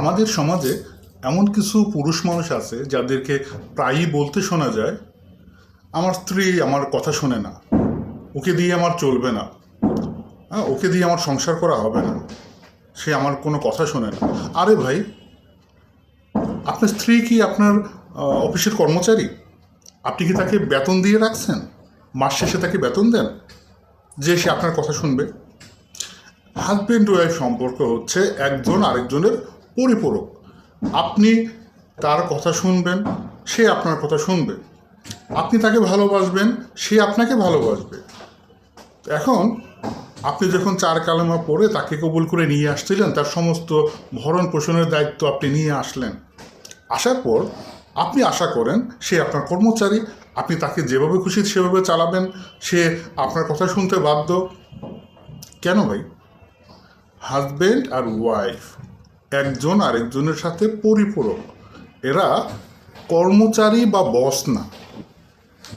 আমাদের সমাজে এমন কিছু পুরুষ মানুষ আছে যাদেরকে প্রায়ই বলতে শোনা যায়, আমার স্ত্রী আমার কথা শোনে না, ওকে দিয়ে আমার চলবে না হ্যাঁ ওকে দিয়ে আমার সংসার করা হবে না, সে আমার কোনো কথা শোনে না। আরে ভাই, আপনার স্ত্রী কি আপনার অফিসের কর্মচারী? আপনি কি তাকে বেতন দিয়ে রাখছেন? মাস শেষে তাকে বেতন দেন যে সে আপনার কথা শুনবে? হাজব্যান্ড ওয়াইফ সম্পর্ক হচ্ছে একজন আরেকজনের পরিপূরক। আপনি তার কথা শুনবেন, সে আপনার কথা শুনবে। আপনি তাকে ভালোবাসবেন, সে আপনাকে ভালোবাসবে। এখন আপনি যখন চার কালেমা পড়ে তাকে কবুল করে নিয়ে আসছিলেন, তার সমস্ত ভরণ পোষণের দায়িত্ব আপনি নিয়ে আসলেন। আসার পর আপনি আশা করেন সে আপনার কর্মচারী, আপনি তাকে যেভাবে খুশি সেভাবে চালাবেন, সে আপনার কথা শুনতে বাধ্য। কেন ভাই? হাজবেন্ড আর ওয়াইফ একজন আরেকজনের সাথে পরিপূরক। এরা কর্মচারী বা বস না।